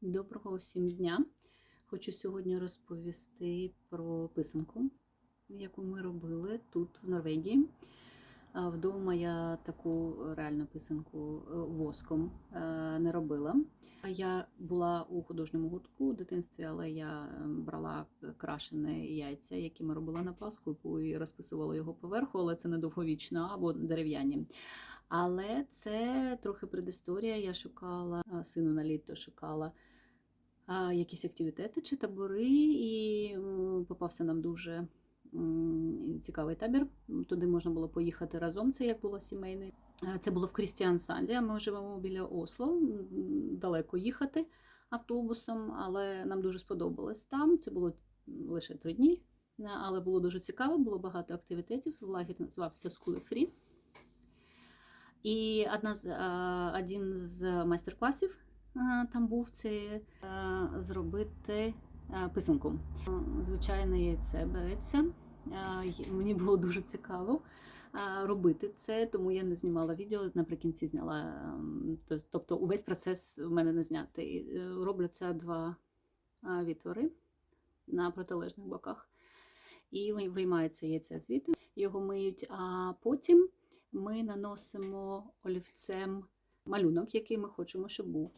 Доброго усім дня! Хочу сьогодні розповісти про писанку, яку ми робили тут, в Норвегії. Вдома я таку реальну писанку е, воском е, не робила. Я була у художньому гуртку у дитинстві, але я е, брала крашені яйця, які ми робила на Пасху, і розписувала його поверху, але це не довговічно або дерев'яні. Але це трохи предісторія. Я шукала сину на літо, шукала якісь активітети чи табори, і попався нам дуже цікавий табір. Туди можна було поїхати разом. Це як було сімейний. Це було в Крістіансанді. Ми живемо біля Осло. Далеко їхати автобусом, але нам дуже сподобалось там. Це було лише три дні. Але було дуже цікаво, було багато активітетів. Лагерь називався School Free. І одна з, один з майстер-класів е, там був е, зробити писанку. Звичайне яйце береться. Е, Мені було дуже цікаво робити це, тому я не знімала відео. Наприкінці зняла. Тобто увесь процес в мене не знятий. Е, Робляться два відтвори на протилежних боках. І виймається яйце звідти, його миють, а потім ми наносимо олівцем малюнок, який ми хочемо, щоб був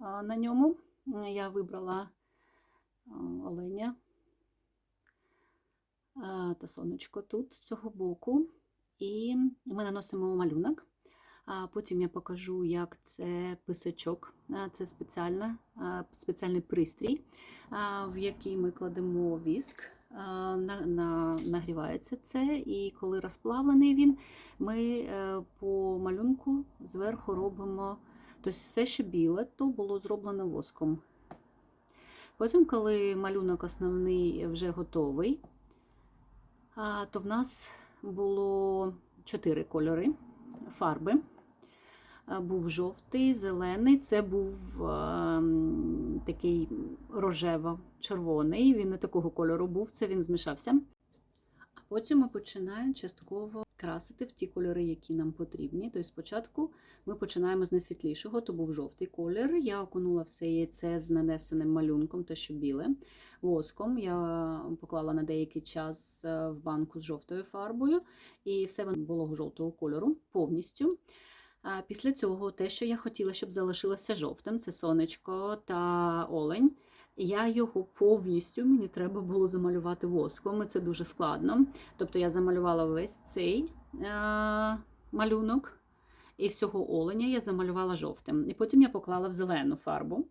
на ньому. Я вибрала оленя та сонечко тут, з цього боку. І ми наносимо малюнок. Потім я покажу, як це писачок. Це спеціальний пристрій, в який ми кладемо віск. На- Нагрівається це, і коли розплавлений він, ми е, по малюнку зверху робимо тобто все, що біле, то було зроблено воском. Потім, коли малюнок основний вже готовий, то в нас було чотири кольори фарби. Був жовтий, зелений, це був а, м, такий рожево-червоний. Він не такого кольору був, це він змішався. А потім ми починаємо частково красити в ті кольори, які нам потрібні. Тобто спочатку ми починаємо з найсвітлішого, то був жовтий колір. Я окунула все яйце з нанесеним малюнком, те, що біле, воском. Я поклала на деякий час е, в банку з жовтою фарбою, і все воно було жовтого кольору повністю. А після цього те, що я хотіла, щоб залишилося жовтим, це сонечко та олень. Я його повністю мені треба було замалювати воском, і це дуже складно. Тобто я замалювала весь цей е- малюнок, і всього оленя я замалювала жовтим. І потім я поклала в зелену фарбу.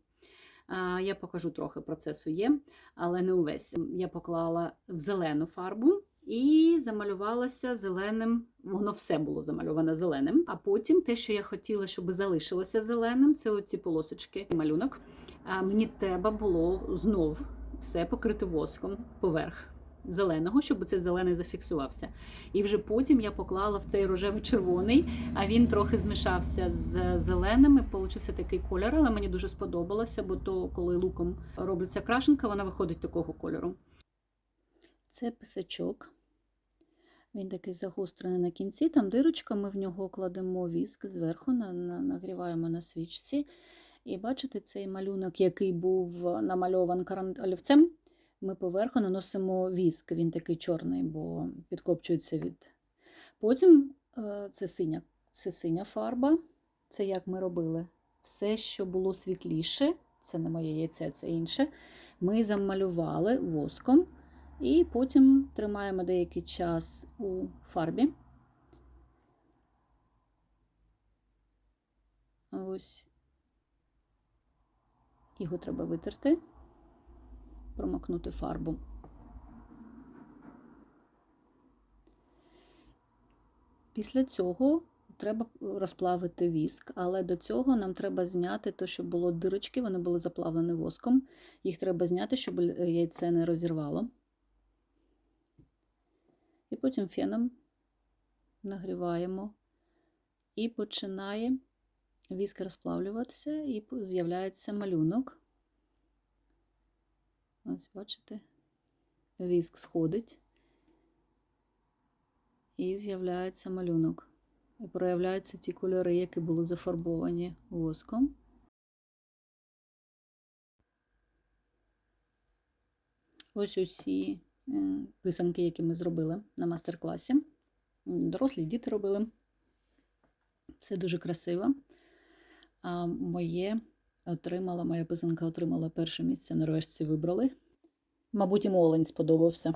Е, Я покажу трохи процесу є, але не увесь. Я поклала в зелену фарбу і замалювалася зеленим. Воно все було замальоване зеленим. А потім те, що я хотіла, щоб залишилося зеленим, це оці полосочки малюнок. А мені треба було знов все покрити воском поверх зеленого, щоб цей зелений зафіксувався. І вже потім я поклала в цей рожево-червоний, а він трохи змішався з зеленим і получився такий колір, але мені дуже сподобалося, бо то, коли луком робиться крашенка, вона виходить такого кольору. Це писачок. Він такий загострений на кінці, там дирочка, ми в нього кладемо віск зверху, на, на, нагріваємо на свічці. І бачите, цей малюнок, який був намальований каран- олівцем, ми поверху наносимо віск. Він такий чорний, бо підкопчується від. Потім е, це синя, це синя фарба. Це як ми робили. Все, що було світліше, це не моє яйце, це інше. Ми замалювали воском. І потім тримаємо деякий час у фарбі. Ось його треба витерти, промокнути фарбу. Після цього треба розплавити віск, але до цього нам треба зняти те, щоб було дирочки, вони були заплавлені воском. Їх треба зняти, щоб яйце не розірвало. І потім феном нагріваємо і починає віск розплавлюватися, і з'являється малюнок. Ось, бачите, віск сходить, і з'являється малюнок. І проявляються ті кольори, які були зафарбовані воском. Ось усі писанки, які ми зробили на мастер-класі. Дорослі діти робили. Все дуже красиво. А моє отримала, моя писанка отримала перше місце. Норвежці вибрали. Мабуть, йому олень сподобався.